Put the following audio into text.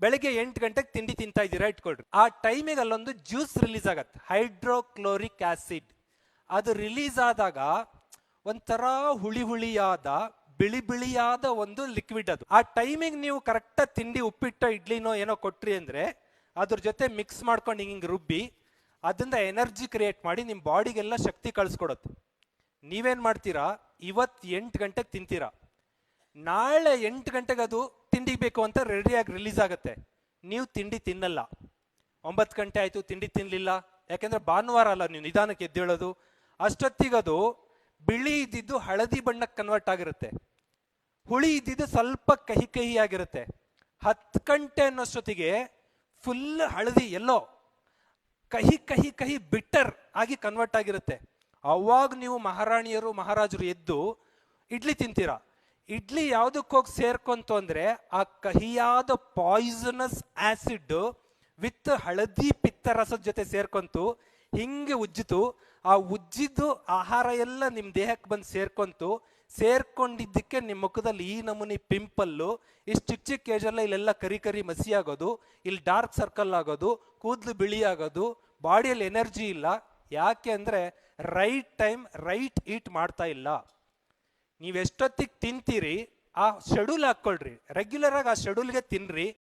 ಬೆಳಿಗ್ಗೆ ಎಂಟು ಗಂಟೆಗೆ ತಿಂಡಿ ತಿಂತಾ ಇದ್ದೀರಾ ಇಟ್ಕೊಳ್ರಿ. ಆ ಟೈಮಿಗೆ ಅಲ್ಲೊಂದು ಜ್ಯೂಸ್ ರಿಲೀಸ್ ಆಗತ್ತೆ. Hydrochloric acid. ಅದು ರಿಲೀಸ್ ಆದಾಗ ಒಂಥರ ಹುಳಿ ಹುಳಿಯಾದ, ಬಿಳಿ ಬಿಳಿಯಾದ ಒಂದು ಲಿಕ್ವಿಡ್ ಅದು. ಆ ಟೈಮಿಗೆ ನೀವು ಕರೆಕ್ಟಾಗಿ ತಿಂಡಿ, ಉಪ್ಪಿಟ್ಟು, ಇಡ್ಲಿನೋ ಏನೋ ಕೊಟ್ರಿ ಅಂದ್ರೆ ಅದ್ರ ಜೊತೆ ಮಿಕ್ಸ್ ಮಾಡ್ಕೊಂಡು ಹಿಂಗೆ ರುಬ್ಬಿ ಅದರಿಂದ ಎನರ್ಜಿ ಕ್ರಿಯೇಟ್ ಮಾಡಿ ನಿಮ್ಮ ಬಾಡಿಗೆಲ್ಲ ಶಕ್ತಿ ಕಳಿಸ್ಕೊಡುತ್ತೆ. ನೀವೇನು ಮಾಡ್ತೀರಾ? ಇವತ್ತು ಎಂಟು ಗಂಟೆಗೆ ತಿಂತೀರಾ. ನಾಳೆ ಎಂಟು ಗಂಟೆಗೆ ಅದು ತಿಂಡಿ ಬೇಕು ಅಂತ ರೆಡಿಯಾಗಿ ರಿಲೀಸ್ ಆಗುತ್ತೆ. ನೀವು ತಿಂಡಿ ತಿನ್ನಲ್ಲ. ಒಂಬತ್ತು ಗಂಟೆ ಆಯಿತು, ತಿಂಡಿ ತಿನ್ನಲಿಲ್ಲ ಯಾಕೆಂದ್ರೆ ಭಾನುವಾರ ಅಲ್ಲ, ನೀವು ನಿಧಾನಕ್ಕೆ ಎದ್ದೇಳೋದು ಅಷ್ಟೊತ್ತಿಗದು ಬಿಳಿ ಇದ್ದಿದ್ದು ಹಳದಿ ಬಣ್ಣಕ್ಕೆ ಕನ್ವರ್ಟ್ ಆಗಿರುತ್ತೆ. ಹುಳಿ ಇದ್ದಿದ್ದು ಸ್ವಲ್ಪ ಕಹಿ ಕಹಿ ಆಗಿರುತ್ತೆ. ಹತ್ತು ಗಂಟೆ ಅನ್ನೋಷ್ಟೊತ್ತಿಗೆ ಫುಲ್ ಹಳದಿ ಎಲ್ಲೋ ಕಹಿ ಕಹಿ ಕಹಿ ಬಿಟ್ಟರ್ ಆಗಿ ಕನ್ವರ್ಟ್ ಆಗಿರುತ್ತೆ. ಅವಾಗ ನೀವು ಮಹಾರಾಣಿಯರು, ಮಹಾರಾಜರು ಎದ್ದು ಇಡ್ಲಿ ತಿಂತೀರಾ? ಇಡ್ಲಿ ಯಾವುದಕ್ಕೋಗಿ ಸೇರ್ಕೊಂತು ಅಂದ್ರೆ ಆ ಕಹಿಯಾದ ಪಾಯ್ಸನಸ್ ಆಸಿಡ್ ವಿತ್ ಹಳದಿ ಪಿತ್ತರಸದ ಜೊತೆ ಸೇರ್ಕೊಂತು, ಹಿಂಗೆ ಉಜ್ಜಿತು. ಆ ಉಜ್ಜಿದ್ದು ಆಹಾರ ಎಲ್ಲ ನಿಮ್ಮ ದೇಹಕ್ಕೆ ಬಂದು ಸೇರ್ಕೊಂತು. ಸೇರ್ಕೊಂಡಿದ್ದಕ್ಕೆ ನಿಮ್ಮ ಮುಖದಲ್ಲಿ ಈ ನಮೂನಿ ಪಿಂಪಲ್ಲು, ಇಷ್ಟು ಚಿಕ್ಕ ಚಿಕ್ಕ ಏಜಲ್ಲ ಇಲ್ಲೆಲ್ಲ ಕರಿ ಕರಿ ಮಸಿ ಆಗೋದು, ಇಲ್ಲಿ ಡಾರ್ಕ್ ಸರ್ಕಲ್ ಆಗೋದು, ಕೂದಲು ಬಿಳಿ ಆಗೋದು ಬಾಡಿಯಲ್ಲಿ ಎನರ್ಜಿ ಇಲ್ಲ. ಯಾಕೆ ಅಂದ್ರೆ ರೈಟ್ ಟೈಮ್ ರೈಟ್ ಈಟ್ ಮಾಡ್ತಾ ಇಲ್ಲ. ನೀವು ಎಷ್ಟೊತ್ತಿಗೆ ತಿಂತೀರಿ ಆ ಶೆಡ್ಯೂಲ್ ಹಾಕ್ಕೊಳ್ರಿ. ರೆಗ್ಯುಲರ್ ಆಗಿ ಆ ಶೆಡ್ಯೂಲ್ಗೆ ತಿನ್ರಿ.